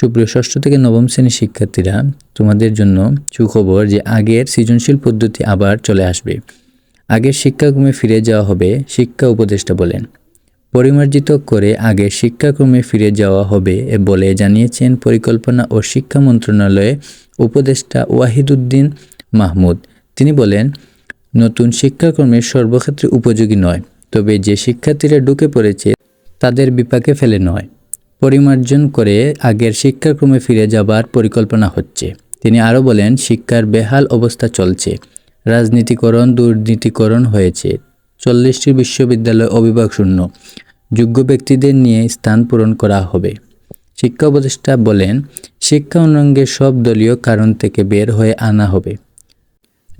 সুপ্রিয় ষষ্ঠ থেকে নবম শ্রেণির শিক্ষার্থীরা, তোমাদের জন্য সুখবর যে আগের সৃজনশীল পদ্ধতি আবার চলে আসবে। আগের শিক্ষাক্রমে ফিরে যাওয়া হবে শিক্ষা উপদেষ্টা বলেন। পরিমার্জিত করে আগে শিক্ষাক্রমে ফিরে যাওয়া হবে বলে জানিয়েছেন পরিকল্পনা ও শিক্ষা মন্ত্রণালয়ে উপদেষ্টা ওয়াহিদুদ্দিন মাহমুদ। তিনি বলেন, নতুন শিক্ষাক্রমে সর্বক্ষেত্রে উপযোগী নয়, তবে যে শিক্ষার্থীরা ঢুকে পড়েছে তাদের বিপাকে ফেলে নয়। পরিমার্জন করে আগের শিক্ষাক্রমে ফিরে যাবার পরিকল্পনা হচ্ছে। তিনি আরও বলেন, শিক্ষার বেহাল অবস্থা চলছে। রাজনীতিকরণ, দুর্নীতিকরণ হয়েছে। চল্লিশটি বিশ্ববিদ্যালয় অভিভাবক শূন্য। যোগ্য ব্যক্তিদের নিয়ে স্থান পূরণ করা হবে। শিক্ষা উপদেষ্টা বলেন, শিক্ষা উন্নয়নকে সব দলীয় কারণ থেকে বের হয়ে আনা হবে।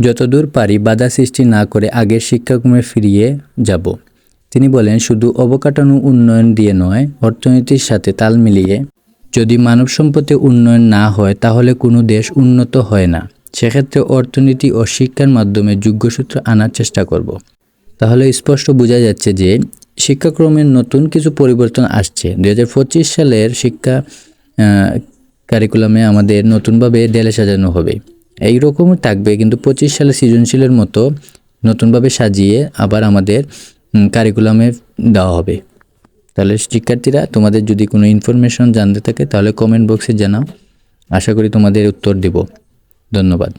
যতদূর পারি বাধা সৃষ্টি না করে আগের শিক্ষাক্রমে ফিরিয়ে যাব। তিনি বলেন, শুধু অবকাঠামো উন্নয়ন দিয়ে নয়, অর্থনীতির সাথে তাল মিলিয়ে যদি মানব সম্পদে উন্নয়ন না হয়, তাহলে কোনো দেশ উন্নত হয় না। সেক্ষেত্রে অর্থনীতি ও শিক্ষার মাধ্যমে যোগ্যসূত্র আনার চেষ্টা করব। তাহলে স্পষ্ট বোঝা যাচ্ছে যে শিক্ষাক্রমের নতুন কিছু পরিবর্তন আসছে। দু হাজার পঁচিশ সালের শিক্ষা কারিকুলামে আমাদের নতুনভাবে ডেলে সাজানো হবে। এই রকমই থাকবে, কিন্তু পঁচিশ সালে সৃজনশীলের মতো নতুনভাবে সাজিয়ে আবার আমাদের কারিকুলামে দেওয়া হবে। তাহলে শিক্ষার্থীরা, তোমাদের যদি কোনো ইনফরমেশন জানতে থাকে, তাহলে কমেন্ট বক্সে জানাও। আশা করি তোমাদের উত্তর দেব। ধন্যবাদ।